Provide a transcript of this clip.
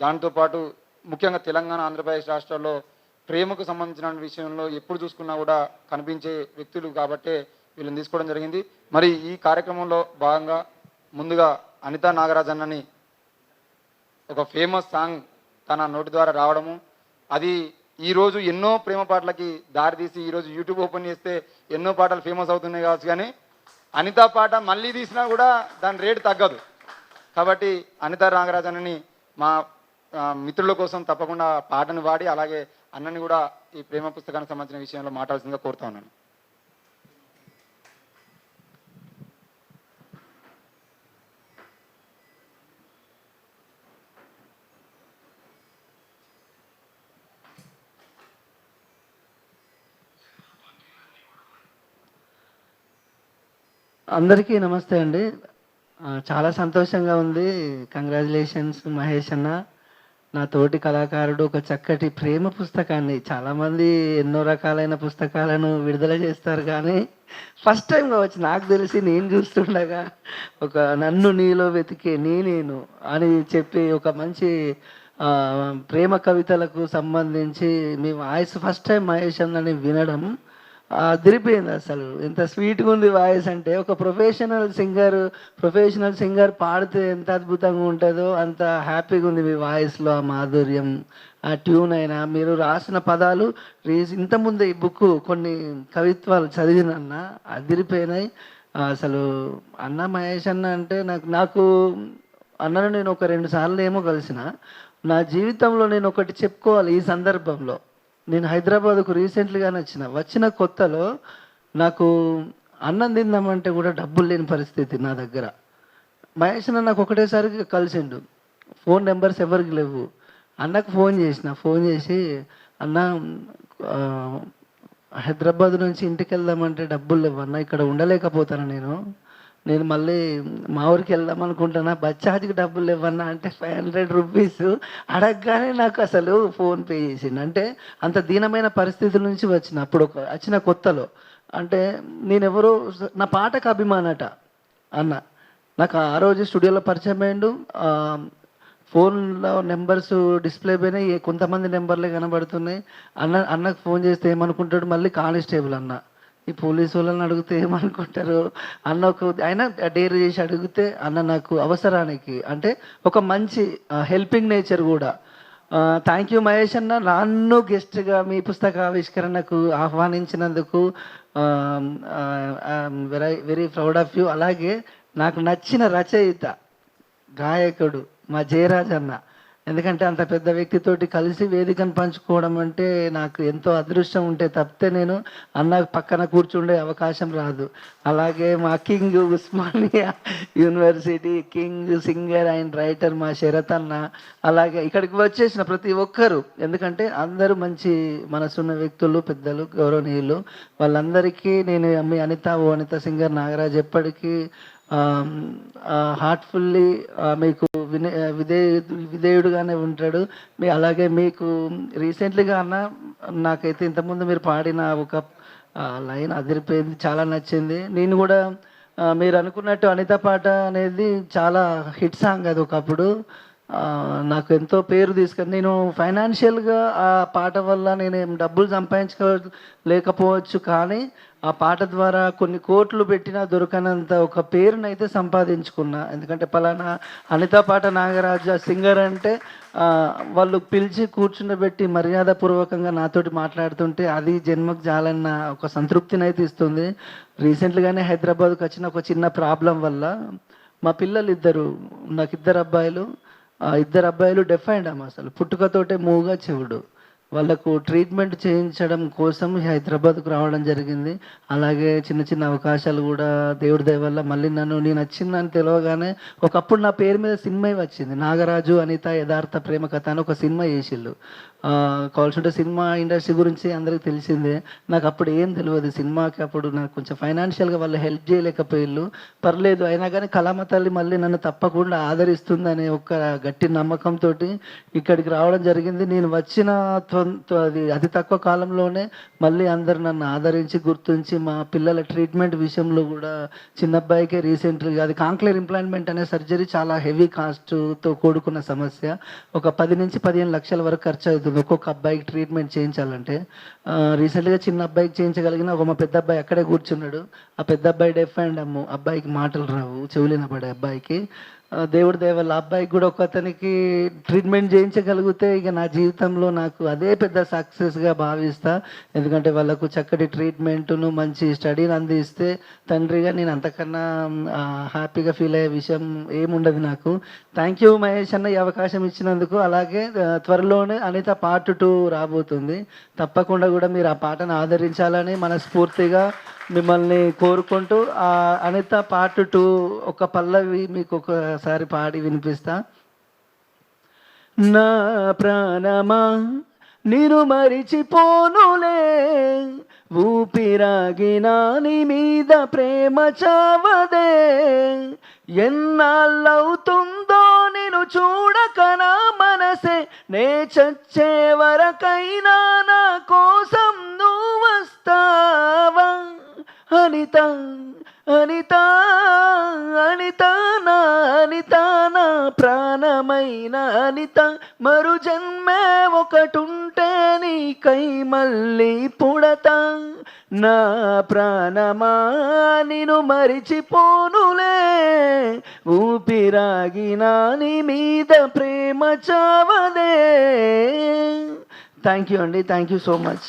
దాంతోపాటు ముఖ్యంగా తెలంగాణ ఆంధ్రప్రదేశ్ రాష్ట్రాల్లో ప్రేమకు సంబంధించిన విషయంలో ఎప్పుడు చూసుకున్నా కూడా కనిపించే వ్యక్తులు కాబట్టే వీళ్ళని తీసుకోవడం జరిగింది. మరి ఈ కార్యక్రమంలో భాగంగా ముందుగా అనితా నాగరాజ్ అన్నని ఒక ఫేమస్ సాంగ్ తన నోటి ద్వారా రావడము. అది ఈరోజు ఎన్నో ప్రేమ పాటలకి దారితీసి ఈరోజు యూట్యూబ్ ఓపెన్ చేస్తే ఎన్నో పాటలు ఫేమస్ అవుతున్నాయి కావచ్చు కానీ అనితా పాట మళ్ళీ తీసినా కూడా దాని రేటు తగ్గదు. కాబట్టి అనితా నాగరాజనని మా మిత్రుల కోసం తప్పకుండా పాటను వాడి అలాగే అన్నని కూడా ఈ ప్రేమ పుస్తకానికి సంబంధించిన విషయంలో మాట్లాడాల్సిందిగా కోరుతా ఉన్నాను. అందరికీ నమస్తే అండి. చాలా సంతోషంగా ఉంది. కంగ్రాచులేషన్స్ మహేష్ అన్న. నా తోటి కళాకారుడు ఒక చక్కటి ప్రేమ పుస్తకాన్ని చాలామంది ఎన్నో రకాలైన పుస్తకాలను విడుదల చేస్తారు కానీ ఫస్ట్ టైం కావచ్చు నాకు తెలిసి నేను చూస్తుండగా ఒక నన్ను నీలో వెతికే నీ నేను అని చెప్పి ఒక మంచి ప్రేమ కవితలకు సంబంధించి మీ వాయిస్ ఫస్ట్ టైం మహేష్ అన్నని వినడం అదిరిపోయింది అసలు. ఎంత స్వీట్గా ఉంది వాయిస్ అంటే ఒక ప్రొఫెషనల్ సింగర్ ప్రొఫెషనల్ సింగర్ పాడితే ఎంత అద్భుతంగా ఉంటుందో అంత హ్యాపీగా ఉంది మీ వాయిస్లో ఆ మాధుర్యం ఆ ట్యూన్ అయినా. మీరు రాసిన పదాలు రీస్ ఇంతకుముందు ఈ బుక్ కొన్ని కవిత్వాలు చదివినన్న అదిరిపోయినాయి. అసలు అన్న మహేష్ అన్న అంటే నాకు నాకు అన్నను నేను ఒక రెండు సార్లు ఏమో కలిసిన. నా జీవితంలో నేను ఒకటి చెప్పుకోవాలి ఈ సందర్భంలో. నేను హైదరాబాద్కు రీసెంట్లీగానే వచ్చిన. వచ్చిన కొత్తలో నాకు అన్నం తిందామంటే కూడా డబ్బులు లేని పరిస్థితి నా దగ్గర. మహేష్ అన్న నాకు ఒకటేసారి కలిసిండు. ఫోన్ నెంబర్స్ ఎవరికి లేవు. అన్నకు ఫోన్ చేసిన. ఫోన్ చేసి అన్న హైదరాబాద్ నుంచి ఇంటికి వెళ్దామంటే డబ్బులు లేవు అన్న ఇక్కడ ఉండలేకపోతాను నేను. నేను మళ్ళీ మా ఊరికి వెళ్దాం అనుకుంటున్నా. బస్ ఛార్జ్కి డబ్బులు ఇవ్వన్నా అంటే ఫైవ్ హండ్రెడ్ రూపీస్ అడగగానే నాకు అసలు ఫోన్ పే చేసిండు. అంటే అంత దీనమైన పరిస్థితుల నుంచి వచ్చిన అప్పుడు ఒక వచ్చిన కొత్తలో. అంటే నేను ఎవరో నా పాటకు అభిమానట అన్న. నాకు ఆ రోజు స్టూడియోలో పరిచయం అయ్యిండు. ఫోన్లో నెంబర్స్ డిస్ప్లే పైన కొంతమంది నెంబర్లే కనబడుతున్నాయి. అన్న అన్నకు ఫోన్ చేస్తే ఏమనుకుంటాడు? మళ్ళీ కానిస్టేబుల్ అన్న. ఈ పోలీసు వాళ్ళని అడిగితే ఏమనుకుంటారు? అన్న ఒక ఆయన డేర్ చేసి అడిగితే అన్న నాకు అవసరానికి అంటే ఒక మంచి హెల్పింగ్ నేచర్ కూడా. థ్యాంక్ యూ మహేష్ అన్న నన్ను గెస్ట్గా మీ పుస్తక ఆవిష్కరణకు ఆహ్వానించినందుకు very very proud of you. అలాగే నాకు నచ్చిన రచయిత గాయకుడు మా జయరాజ్ అన్న. ఎందుకంటే అంత పెద్ద వ్యక్తితోటి కలిసి వేదికను పంచుకోవడం అంటే నాకు ఎంతో అదృష్టం ఉంటే తప్పితే నేను అన్న పక్కన కూర్చుండే అవకాశం రాదు. అలాగే మా king Osmania university king singer and writer మా శరత్ అన్న అలాగే ఇక్కడికి వచ్చేసిన ప్రతి ఒక్కరు ఎందుకంటే అందరూ మంచి మనసున్న వ్యక్తులు పెద్దలు గౌరవనీయులు. వాళ్ళందరికీ నేను మీ అనిత ఓ అనిత సింగర్ నాగరాజ్ ఎప్పటికీ హార్ట్ఫుల్లీ మీకు వినే విధే విధేయుడుగానే ఉంటాడు. మీ అలాగే మీకు రీసెంట్లీగా అన్న నాకైతే ఇంతకుముందు మీరు పాడిన ఒక లైన్ అదిరిపోయింది చాలా నచ్చింది. నేను కూడా మీరు అనుకున్నట్టు అనిత పాట అనేది చాలా హిట్ సాంగ్ అది ఒకప్పుడు. నాకు ఎంతో పేరు తీసుకొని నేను ఫైనాన్షియల్గా ఆ పాట వల్ల నేను ఏం డబ్బులు సంపాదించుకోలేకపోవచ్చు కానీ ఆ పాట ద్వారా కొన్ని కోట్లు పెట్టినా దొరకనంత ఒక పేరునైతే సంపాదించుకున్నా. ఎందుకంటే పలానా అనిత పాట నాగరాజ సింగర్ అంటే వాళ్ళు పిలిచి కూర్చుండబెట్టి మర్యాదపూర్వకంగా నాతోటి మాట్లాడుతుంటే అది జన్మకు జాలన్న ఒక సంతృప్తిని అయితే ఇస్తుంది. రీసెంట్గానే హైదరాబాద్కి వచ్చిన ఒక చిన్న ప్రాబ్లం వల్ల మా పిల్లలు ఇద్దరు నాకు ఇద్దరు అబ్బాయిలు ఇద్దరు అబ్బాయిలు డెఫైండ్ అమ్మ అసలు. పుట్టుకతోటే మూగా చెవుడు. వాళ్ళకు ట్రీట్మెంట్ చేయించడం కోసం హైదరాబాద్కు రావడం జరిగింది. అలాగే చిన్న చిన్న అవకాశాలు కూడా దేవుడి దయ వల్ల మళ్ళీ నన్ను నేను వచ్చిందని తెలియగానే ఒకప్పుడు నా పేరు మీద సినిమా వచ్చింది. నాగరాజు అనిత యథార్థ ప్రేమ కథ అని ఒక సినిమా చేసిళ్ళు. కావాల్సింటే సినిమా ఇండస్ట్రీ గురించి అందరికి తెలిసిందే. నాకు అప్పుడు ఏం తెలియదు. సినిమాకి అప్పుడు నాకు కొంచెం ఫైనాన్షియల్గా వాళ్ళు హెల్ప్ చేయలేకపోయిళ్ళు. పర్లేదు అయినా కానీ కళామ తల్లి మళ్ళీ నన్ను తప్పకుండా ఆదరిస్తుందనే ఒక గట్టి నమ్మకంతో ఇక్కడికి రావడం జరిగింది. నేను వచ్చిన త్వ- అది అతి తక్కువ కాలంలోనే మళ్ళీ అందరు నన్ను ఆదరించి గుర్తించి మా పిల్లల ట్రీట్మెంట్ విషయంలో కూడా చిన్న అబ్బాయికే రీసెంట్గా అది కాంక్లేర్ ఇంప్లాంట్మెంట్ అనే సర్జరీ చాలా హెవీ కాస్ట్తో కూడుకున్న సమస్య. ఒక పది నుంచి పదిహేను లక్షల వరకు ఖర్చు అవుతుంది ఒక్కొక్క అబ్బాయికి ట్రీట్మెంట్ చేయించాలంటే. రీసెంట్గా చిన్న అబ్బాయికి చేయించగలిగిన ఒక మా పెద్ద అబ్బాయి అక్కడే కూర్చున్నాడు. ఆ పెద్ద అబ్బాయి డెఫ్ అండ్ అమ్ము అబ్బాయికి మాటలు రావు చెవులిన పడే అబ్బాయికి. దేవుడి దయ వల్ల అబ్బాయికి కూడా ఒక అతనికి ట్రీట్మెంట్ చేయించగలిగితే ఇక నా జీవితంలో నాకు అదే పెద్ద సక్సెస్గా భావిస్తా. ఎందుకంటే వాళ్ళకు చక్కటి ట్రీట్మెంట్ను మంచి స్టడీని అందిస్తే తండ్రిగా నేను అంతకన్నా హ్యాపీగా ఫీల్ అయ్యే విషయం ఏముండదు నాకు. థ్యాంక్ యూ మహేష్ అన్న ఈ అవకాశం ఇచ్చినందుకు. అలాగే త్వరలోనే అనిత పార్ట్ టూ రాబోతుంది. తప్పకుండా కూడా మీరు ఆ పాటను ఆదరించాలని మనస్ఫూర్తిగా మిమ్మల్ని కోరుకుంటూ ఆ అనిత పార్ట్ టూ ఒక పల్లవి మీకు ఒకసారి పాడి వినిపిస్తా. నా ప్రాణమా నిరు మరిచిపోనులే ఊపిరాగిన నీ మీద ప్రేమ చావదే ఎన్నాళ్ళవుతుందో నేను చూడకనా మనసే నే చచ్చే వరకైనా జన్మే ఒకటుంటే నీకై మళ్ళీ పుడత. నా ప్రాణమా నిను మరిచిపోనులే. ఊపిరాగినా నీ మీద ప్రేమ చావదే. థ్యాంక్ యూ అండి. Thank you so much